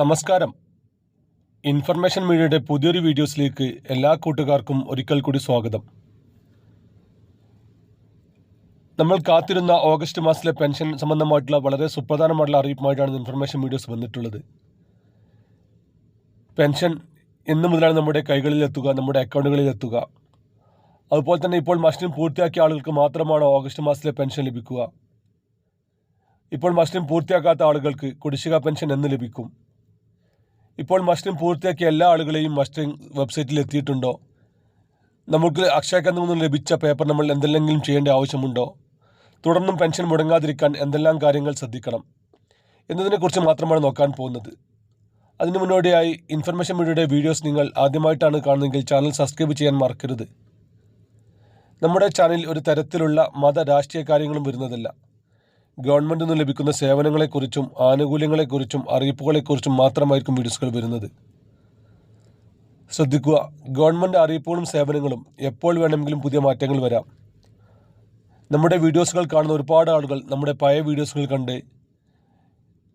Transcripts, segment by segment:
നമസ്കാരം. ഇൻഫർമേഷൻ മീഡിയയുടെ പുതിയൊരു വീഡിയോസിലേക്ക് എല്ലാ കൂട്ടുകാർക്കും ഒരിക്കൽ കൂടി സ്വാഗതം. നമ്മൾ കാത്തിരുന്ന ഓഗസ്റ്റ് മാസത്തിലെ പെൻഷൻ സംബന്ധമായിട്ടുള്ള വളരെ സുപ്രധാനമായിട്ടുള്ള അറിയിപ്പുമായിട്ടാണ് ഇൻഫർമേഷൻ വീഡിയോസ് വന്നിട്ടുള്ളത്. പെൻഷൻ എന്നു മുതലാണ് നമ്മുടെ കൈകളിൽ എത്തുക നമ്മുടെ അക്കൗണ്ടുകളിൽ എത്തുക അതുപോലെ തന്നെ ഇപ്പോൾ മസ്റ്റിൻ പൂർത്തിയാക്കിയ ആളുകൾക്ക് മാത്രമാണ് ഓഗസ്റ്റ് മാസത്തിലെ പെൻഷൻ ലഭിക്കുക. ഇപ്പോൾ മസ്റ്റിൻ പൂർത്തിയാക്കാത്ത ആളുകൾക്ക് കുടിശ്ശിക പെൻഷൻ എന്ന് ലഭിക്കും. ഇപ്പോൾ മസ്റ്റിംഗ് പൂർത്തിയാക്കിയ എല്ലാ ആളുകളെയും മസ്റ്റിംഗ് വെബ്സൈറ്റിൽ എത്തിയിട്ടുണ്ടോ? നമുക്ക് അക്ഷയ നിന്ന് ലഭിച്ച പേപ്പർ നമ്മൾ എന്തെല്ലെങ്കിലും ചെയ്യേണ്ട ആവശ്യമുണ്ടോ? തുടർന്നും പെൻഷൻ മുടങ്ങാതിരിക്കാൻ എന്തെല്ലാം കാര്യങ്ങൾ ശ്രദ്ധിക്കണം? എന്നതിനെക്കുറിച്ച് മാത്രമാണ് നോക്കാൻ പോകുന്നത്. അതിനു മുന്നോടിയായി ഇൻഫർമേഷൻ മീഡിയയുടെ വീഡിയോസ് നിങ്ങൾ ആദ്യമായിട്ടാണ് കാണുന്നതെങ്കിൽ ചാനൽ സബ്സ്ക്രൈബ് ചെയ്യാൻ മറക്കരുത്. നമ്മുടെ ചാനലിൽ ഒരു തരത്തിലുള്ള മത രാഷ്ട്രീയ കാര്യങ്ങളും വരുന്നതല്ല. ഗവൺമെന്റിൽ നിന്ന് ലഭിക്കുന്ന സേവനങ്ങളെക്കുറിച്ചും ആനുകൂല്യങ്ങളെക്കുറിച്ചും അറിയിപ്പുകളെക്കുറിച്ചും മാത്രമായിരിക്കും വീഡിയോസുകൾ വരുന്നത്. ശ്രദ്ധിക്കുക ഗവൺമെന്റ് അറിയിപ്പുകളും സേവനങ്ങളും എപ്പോൾ വേണമെങ്കിലും പുതിയ മാറ്റങ്ങൾ വരാം. നമ്മുടെ വീഡിയോസുകൾ കാണുന്ന ഒരുപാട് ആളുകൾ നമ്മുടെ പഴയ വീഡിയോസുകൾ കണ്ട്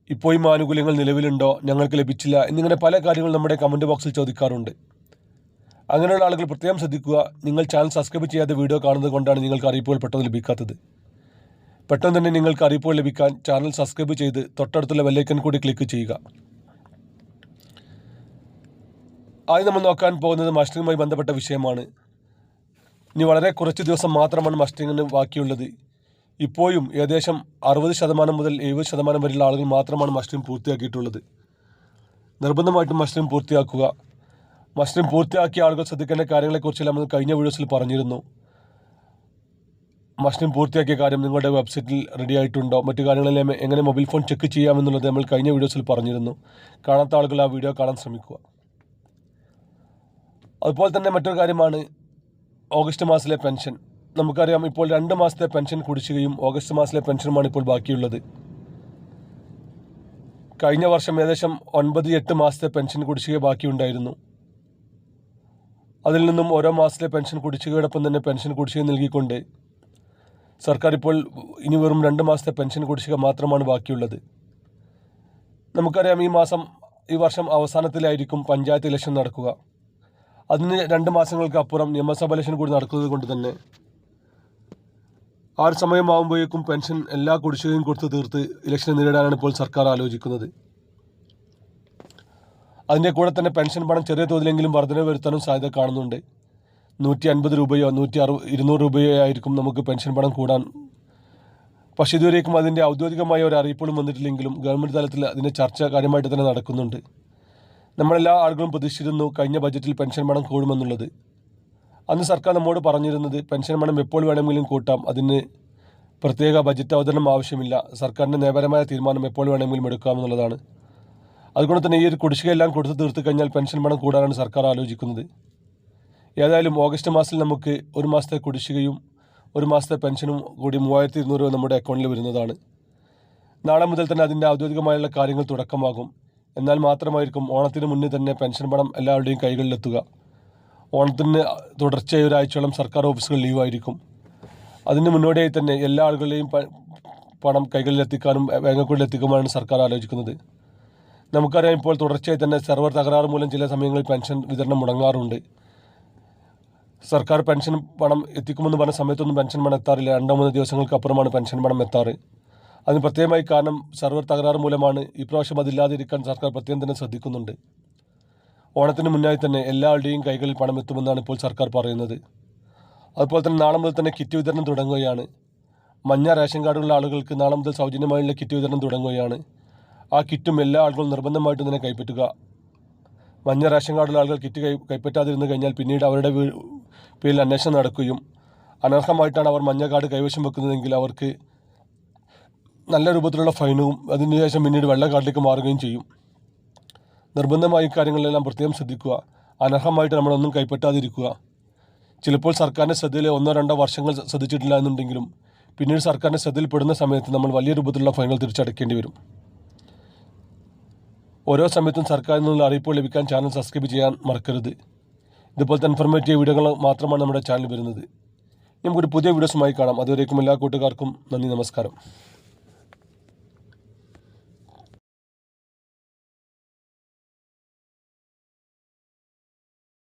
ഇപ്പോഴും ആനുകൂല്യങ്ങൾ നിലവിലുണ്ടോ ഞങ്ങൾക്ക് ലഭിച്ചില്ല എന്നിങ്ങനെ പല കാര്യങ്ങളും നമ്മുടെ കമന്റ് ബോക്സിൽ ചോദിക്കാറുണ്ട്. അങ്ങനെയുള്ള ആളുകൾ പ്രത്യേകം ശ്രദ്ധിക്കുക നിങ്ങൾ ചാനൽ സബ്സ്ക്രൈബ് ചെയ്യാതെ വീഡിയോ കാണുന്നത് കൊണ്ടാണ് നിങ്ങൾക്ക് അറിയിപ്പുകൾ പെട്ടെന്ന് ലഭിക്കാത്തത്. പെട്ടെന്ന് തന്നെ നിങ്ങൾക്ക് അറിയിപ്പുകൾ ലഭിക്കാൻ ചാനൽ സബ്സ്ക്രൈബ് ചെയ്ത് തൊട്ടടുത്തുള്ള വെല്ലൈക്കൻ കൂടി ക്ലിക്ക് ചെയ്യുക. ആദ്യം നമ്മൾ നോക്കാൻ പോകുന്നത് മസ്റ്ററിങ്ങുമായി ബന്ധപ്പെട്ട വിഷയമാണ്. ഇനി വളരെ കുറച്ച് ദിവസം മാത്രമാണ് മസ്റ്ററിങ്ങിന് ബാക്കിയുള്ളത്. ഇപ്പോഴും ഏകദേശം അറുപത് ശതമാനം മുതൽ എഴുപത് ശതമാനം വരെയുള്ള ആളുകൾ മാത്രമാണ് മസ്റ്ററിങ് പൂർത്തിയാക്കിയിട്ടുള്ളത്. നിർബന്ധമായിട്ടും മസ്റ്ററിങ് പൂർത്തിയാക്കുക. മസ്റ്ററിങ് പൂർത്തിയാക്കിയ ആളുകൾ ശ്രദ്ധിക്കേണ്ട കാര്യങ്ങളെക്കുറിച്ചെല്ലാം നമ്മൾ കഴിഞ്ഞ വീഡിയോസിൽ പറഞ്ഞിരുന്നു. മസ്റ്റിൻ പൂർത്തിയാക്കിയ കാര്യം നിങ്ങളുടെ വെബ്സൈറ്റിൽ റെഡി ആയിട്ടുണ്ടോ? മറ്റു കാര്യങ്ങളെല്ലാം എങ്ങനെ മൊബൈൽ ഫോൺ ചെക്ക് ചെയ്യാമെന്നുള്ളത് നമ്മൾ കഴിഞ്ഞ വീഡിയോസിൽ പറഞ്ഞിരുന്നു. കാണാത്ത ആളുകൾ ആ വീഡിയോ കാണാൻ ശ്രമിക്കുക. അതുപോലെ തന്നെ മറ്റൊരു കാര്യമാണ് ഓഗസ്റ്റ് മാസത്തിലെ പെൻഷൻ നമുക്കറിയാം ഇപ്പോൾ രണ്ട് മാസത്തെ പെൻഷൻ കുടിശ്ശികയും ഓഗസ്റ്റ് മാസത്തിലെ പെൻഷനുമാണ് ഇപ്പോൾ ബാക്കിയുള്ളത്. കഴിഞ്ഞ വർഷം ഏകദേശം ഒൻപത് എട്ട് മാസത്തെ പെൻഷൻ കുടിശ്ശിക ബാക്കിയുണ്ടായിരുന്നു. അതിൽ നിന്നും ഓരോ മാസത്തിലെ പെൻഷൻ കുടിശ്ശികയോടൊപ്പം തന്നെ പെൻഷൻ കുടിശ്ശിക നൽകിക്കൊണ്ട് സർക്കാർ ഇപ്പോൾ ഇനി വെറും രണ്ട് മാസത്തെ പെൻഷൻ കുടിശ്ശിക മാത്രമാണ് ബാക്കിയുള്ളത്. നമുക്കറിയാം ഈ മാസം ഈ വർഷം അവസാനത്തിലായിരിക്കും പഞ്ചായത്ത് ഇലക്ഷൻ നടക്കുക. അതിന് രണ്ട് മാസങ്ങൾക്ക് അപ്പുറം നിയമസഭ ഇലക്ഷൻ കൂടി നടക്കുന്നത് കൊണ്ട് തന്നെ ആ ഒരു സമയമാകുമ്പോഴേക്കും പെൻഷൻ എല്ലാ കുടിശ്ശികയും കൊടുത്ത് തീർത്ത് ഇലക്ഷൻ നേരിടാനാണ് ഇപ്പോൾ സർക്കാർ ആലോചിക്കുന്നത്. അതിന്റെ കൂടെ തന്നെ പെൻഷൻ പണം ചെറിയ തോതിലെങ്കിലും വർധന വരുത്താനും സാധ്യത കാണുന്നുണ്ട്. നൂറ്റി അൻപത് രൂപയോ നൂറ്റി അറു ഇരുന്നൂറ് രൂപയോ ആയിരിക്കും നമുക്ക് പെൻഷൻ പണം കൂടാൻ. പക്ഷേ ഇതുവരേക്കും അതിന്റെ ഔദ്യോഗികമായ ഒരു അറിയിപ്പുകളും വന്നിട്ടില്ലെങ്കിലും ഗവൺമെന്റ് തലത്തിൽ അതിന്റെ ചർച്ച കാര്യമായിട്ട് തന്നെ നടക്കുന്നുണ്ട്. നമ്മളെല്ലാ ആളുകളും പ്രതീക്ഷിച്ചിരുന്നു കഴിഞ്ഞ ബജറ്റിൽ പെൻഷൻ പണം കൂടുമെന്നുള്ളത്. അന്ന് സർക്കാർ നമ്മോട് പറഞ്ഞിരുന്നത് പെൻഷൻ പണം എപ്പോൾ വേണമെങ്കിലും കൂട്ടാം. അതിന് പ്രത്യേക ബജറ്റ് അവതരണം ആവശ്യമില്ല. സർക്കാരിന്റെ നയപരമായ തീരുമാനം എപ്പോൾ വേണമെങ്കിലും എടുക്കാമെന്നുള്ളതാണ്. അതുകൊണ്ട് തന്നെ ഈ ഒരു കുടിശ്ശികയെല്ലാം കൊടുത്തു തീർത്ത് കഴിഞ്ഞാൽ പെൻഷൻ പണം കൂടാനാണ് സർക്കാർ ആലോചിക്കുന്നത്. ഏതായാലും ഓഗസ്റ്റ് മാസത്തിൽ നമുക്ക് ഒരു മാസത്തെ കുടിശ്ശികയും ഒരു മാസത്തെ പെൻഷനും കൂടി മൂവായിരത്തി ഇരുന്നൂറ് രൂപ നമ്മുടെ അക്കൗണ്ടിൽ വരുന്നതാണ്. നാളെ മുതൽ തന്നെ അതിന്റെ ഔദ്യോഗികമായുള്ള കാര്യങ്ങൾ തുടക്കമാകും. എന്നാൽ മാത്രമായിരിക്കും ഓണത്തിന് മുന്നേ തന്നെ പെൻഷൻ പണം എല്ലാവരുടെയും കൈകളിലെത്തുക. ഓണത്തിന് തുടർച്ചയായി ഒരാഴ്ചയോളം സർക്കാർ ഓഫീസുകൾ ലീവായിരിക്കും അതിന് മുന്നോടിയായി തന്നെ എല്ലാ ആളുകളുടെയും പണം കൈകളിലെത്തിക്കാനും ബാങ്കുകളിൽ എത്തിക്കുവാനാണ് സർക്കാർ ആലോചിക്കുന്നത്. നമുക്കറിയാം ഇപ്പോൾ തുടർച്ചയായി തന്നെ സെർവർ തകരാറ് മൂലം ചില സമയങ്ങളിൽ പെൻഷൻ വിതരണം മുടങ്ങാറുണ്ട്. സർക്കാർ പെൻഷൻ പണം എത്തിക്കുമെന്ന് പറഞ്ഞ സമയത്തൊന്നും പെൻഷൻ പണം എത്താറില്ല. രണ്ടോ മൂന്നോ ദിവസങ്ങൾക്ക് അപ്പുറമാണ് പെൻഷൻ പണം എത്താറ്. അതിന് പ്രത്യേകമായി കാരണം സർവർ തകരാറ് മൂലമാണ് ഇപ്രാവശ്യം അതില്ലാതിരിക്കാൻ സർക്കാർ പ്രത്യേകം തന്നെ ശ്രദ്ധിക്കുന്നുണ്ട്. ഓണത്തിന് മുന്നായി തന്നെ എല്ലാ എല്ലാവരുടെയും കൈകളിൽ പണം എത്തുമെന്നാണ് ഇപ്പോൾ സർക്കാർ പറയുന്നത്. അതുപോലെ തന്നെ നാളെ മുതൽ തന്നെ കിറ്റ് വിതരണം തുടങ്ങുകയാണ്. മഞ്ഞ റേഷൻ കാർഡുള്ള ആളുകൾക്ക് നാളെ മുതൽ സൗജന്യമായുള്ള കിറ്റ് വിതരണം തുടങ്ങുകയാണ്. ആ കിറ്റും എല്ലാ ആളുകളും നിർബന്ധമായിട്ടും തന്നെ കൈപ്പറ്റുക. മഞ്ഞ റേഷൻ കാർഡുള്ള ആളുകൾ കിറ്റ് കൈ കൈപ്പറ്റാതിരുന്നു കഴിഞ്ഞാൽ പിന്നീട് അവരുടെ പേരിൽ അന്വേഷണം നടക്കുകയും അനർഹമായിട്ടാണ് അവർ മഞ്ഞ കാർഡ് കൈവശം വെക്കുന്നതെങ്കിൽ അവർക്ക് നല്ല രൂപത്തിലുള്ള ഫൈനും അതിനുശേഷം പിന്നീട് വെള്ള കാർഡിലേക്ക് മാറുകയും ചെയ്യും. നിർബന്ധമായി കാര്യങ്ങളിലെല്ലാം പ്രത്യേകം ശ്രദ്ധിക്കുക. അനർഹമായിട്ട് നമ്മളൊന്നും കൈപ്പറ്റാതിരിക്കുക. ചിലപ്പോൾ സർക്കാരിന്റെ ശ്രദ്ധയിൽ ഒന്നോ രണ്ടോ വർഷങ്ങൾ ശ്രദ്ധിച്ചിട്ടില്ല എന്നുണ്ടെങ്കിലും പിന്നീട് സർക്കാരിന്റെ ശ്രദ്ധയിൽപ്പെടുന്ന സമയത്ത് നമ്മൾ വലിയ രൂപത്തിലുള്ള ഫൈനുകൾ തിരിച്ചടക്കേണ്ടി വരും. ഓരോ സമയത്തും സർക്കാരിൽ നിന്നുള്ള അറിയിപ്പുകൾ ലഭിക്കാൻ ചാനൽ സബ്സ്ക്രൈബ് ചെയ്യാൻ മറക്കരുത്. ഇതുപോലത്തെ ഇൻഫർമേറ്റീവ് വീഡിയോകൾ മാത്രമാണ് നമ്മുടെ ചാനൽ വരുന്നത്. നമുക്കൊരു പുതിയ വീഡിയോസുമായി കാണാം. അതുവരേക്കും എല്ലാ കൂട്ടുകാർക്കും നന്ദി നമസ്കാരം.